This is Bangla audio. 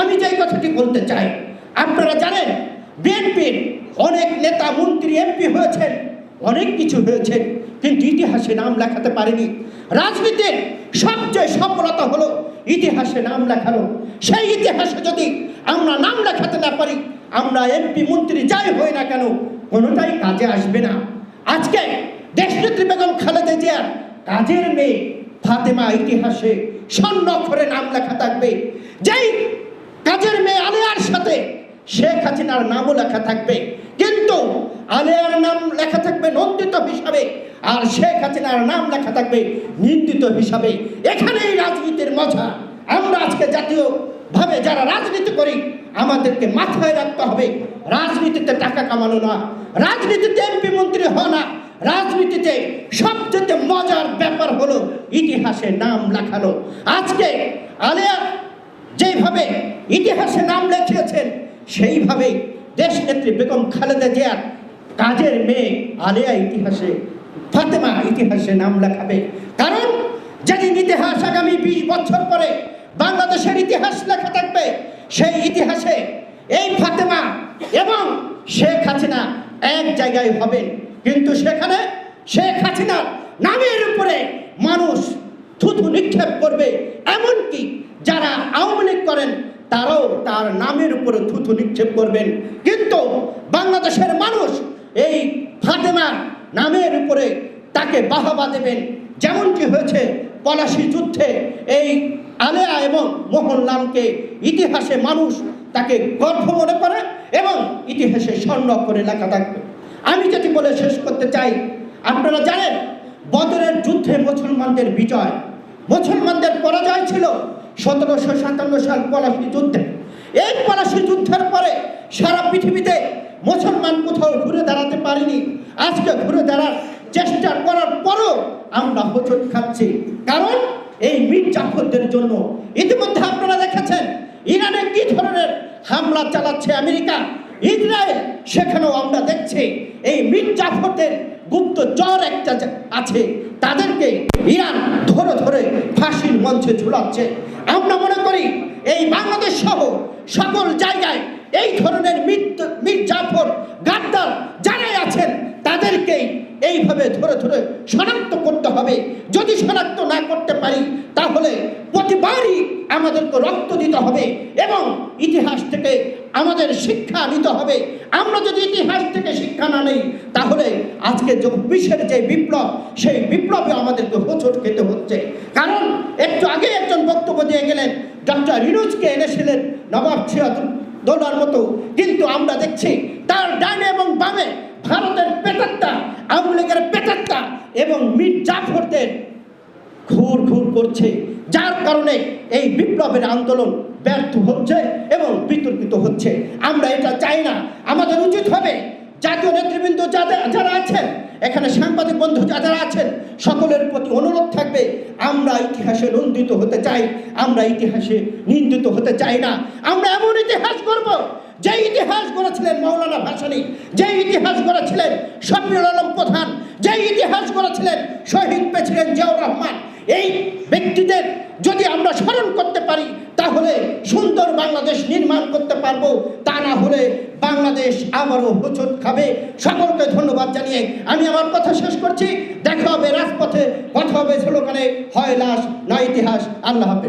আমি যে কথাটি বলতে চাই, আপনারা জানেন বিএনপির অনেক নেতা মন্ত্রী, এমপি হয়েছেন, অনেক কিছু হয়েছেন কিন্তু ইতিহাসে নাম লেখাতে পারেনি। রাজনীতির সবচেয়ে সফলতা হলো ইতিহাসে নাম লেখানো। সেই ইতিহাসে যদি আমরা নাম লেখাতে না পারি, আমরা এমপি, মন্ত্রী যাই হই না কেন, কোনোটাই কাজে আসবে না। আজকে দেশনেত্রী বেগম খালেদা জিয়ার কাজের মেয়ে ফাতেমা ইতিহাসে স্বর্ণ অক্ষরে নাম লেখা থাকবে। যেই কাজের মেয়ে আলিয়ার সাথে শেখ হাসিনার নামও লেখা থাকবে। কিন্তু আলিয়ার নাম লেখা থাকবে নন্দিত হিসাবে, আর শেখ হাসিনার নাম লেখা থাকবে নিন্দিত হিসাবে। এখানেই রাজনীতির মজা। আমরা আজকে জাতীয় ভাবে যারা রাজনীতি করি, আমাদেরকে মাথায় রাখতে হবে, রাজনীতিতে টাকা কামানো না। রাজনীতিতে এমপি মন্ত্রী হওয়া না। রাজনীতিতে সবচেয়ে মজার ব্যাপার হলো ইতিহাসে নাম লেখানো। আজকে আলিয়া যেভাবে ইতিহাসে নাম লেখিয়েছেন সেইভাবেই দেশনেত্রী বেগম খালেদা জিয়ার কাজের মেয়ে আলিয়া ইতিহাসে, ফাতেমা ইতিহাসে নাম লেখাবে। কারণ যেদিন ইতিহাস আগামী বিশ বছর পরে বাংলাদেশের ইতিহাস লেখা থাকবে, সেই ইতিহাসে এই ফাতেমা এবং শেখ হাসিনা এক জায়গায় হবেন। কিন্তু সেখানে শেখ হাসিনার নামের উপরে মানুষ থুথু নিক্ষেপ করবে, এমনকি যারা আওয়ামী লীগ করেন তারাও তার নামের উপরে থুথু নিক্ষেপ করবেন। কিন্তু বাংলাদেশের মানুষ এই ফাতেমার নামের উপরে তাকে বাহবা দেবেন। যেমনটি হয়েছে পলাশি যুদ্ধে এই আলেয়া এবং মোহনলালকে ইতিহাসে মানুষ তাকে গর্ব মনে করে এবং ইতিহাসে স্বর্ণ করে লেখা থাকবে। আমি যেটি বলে শেষ করতে চাই, আপনারা জানেন, বদরের যুদ্ধে মুসলমানদের বিজয়। মুসলমানদের পরাজয় ছিল সতেরোশো সাতান্ন সাল পলাশি যুদ্ধে। এই পলাশি যুদ্ধের পরে সারা পৃথিবীতে মুসলমান কোথাও ঘুরে দাঁড়াতে পারিনি। আজকে ঘুরে দাঁড়ার চেষ্টা করার পরও আমরা হোঁচট খাচ্ছি। কারণ এই মীর জাফরদের জন্য ইতিমধ্যে আপনারা দেখেছেন, ইরানে কি ধরনের হামলা চালাচ্ছে আমেরিকা? ইসরায়েল, সেখানেও আমরা দেখছি এই মীর জাফরদের গুপ্ত জ্বর একটা আছে, তাদেরকে ইরান ধরে ধরে ফাঁসির মঞ্চে ঝুলাচ্ছে। আমরা মনে করি এই বাংলাদেশ সহ সকল জায়গায় এই ধরনের মীর জাফর গাদ্দার যারাই আছেন, তাদেরকেই এইভাবে ধরে ধরে শনাক্ত করতে হবে। যদি শনাক্ত না করতে পারি, তাহলে প্রতিবারই আমাদেরকে রক্ত দিতে হবে এবং ইতিহাস থেকে আমাদের শিক্ষা নিতে হবে। আমরা যদি ইতিহাস থেকে শিক্ষা না নেই, তাহলে আজকে যে বিশ্বের যে বিপ্লব, সেই বিপ্লবে আমাদেরকে হোঁচট খেতে হচ্ছে। কারণ একটু আগে একজন বক্তব্য দিয়ে গেলেন ডক্টর রিনুজকে এনেছিলেন নবাব দৌড়ার মতো। কিন্তু আমরা দেখছি তার ডানে এবং বামে ভারতের পেটারটা আওয়ামী লীগের পেটারটা এবং মীর জাফরদের ঘুর ঘুর করছে, যার কারণে এই বিপ্লবের আন্দোলন ব্যর্থ হচ্ছে এবং বিতর্কিত হচ্ছে। আমরা এটা চাই না। আমাদের উচিত হবে জাতীয় নেতৃবৃন্দ যাদের যারা আছেন, এখানে সাংবাদিক বন্ধু যারা আছেন সকলের প্রতি অনুরোধ থাকবে, আমরা ইতিহাসে নন্দিত হতে চাই, আমরা ইতিহাসে নিন্দিত হতে চাই না। আমরা এমন ইতিহাস করব যে ইতিহাস গড়েছিলেন মৌলানা ভাসানী, যে ইতিহাস গড়েছিলেন শফিউল আলম প্রধান, যে ইতিহাস গড়েছিলেন শহীদ পেছিলেন জিয়াউর রহমান। এই ব্যক্তিদের যদি আমরা স্মরণ করতে তাহলে সুন্দর বাংলাদেশ নির্মাণ করতে পারব, তা না হলে বাংলাদেশ আবারও হোচট খাবে। সকলকে ধন্যবাদ জানিয়ে আমি আমার কথা শেষ করছি। দেখা হবে রাজপথে, কথা হবে স্লোগানে হয় লাশ না ইতিহাস। আল্লাহ হাফেজ।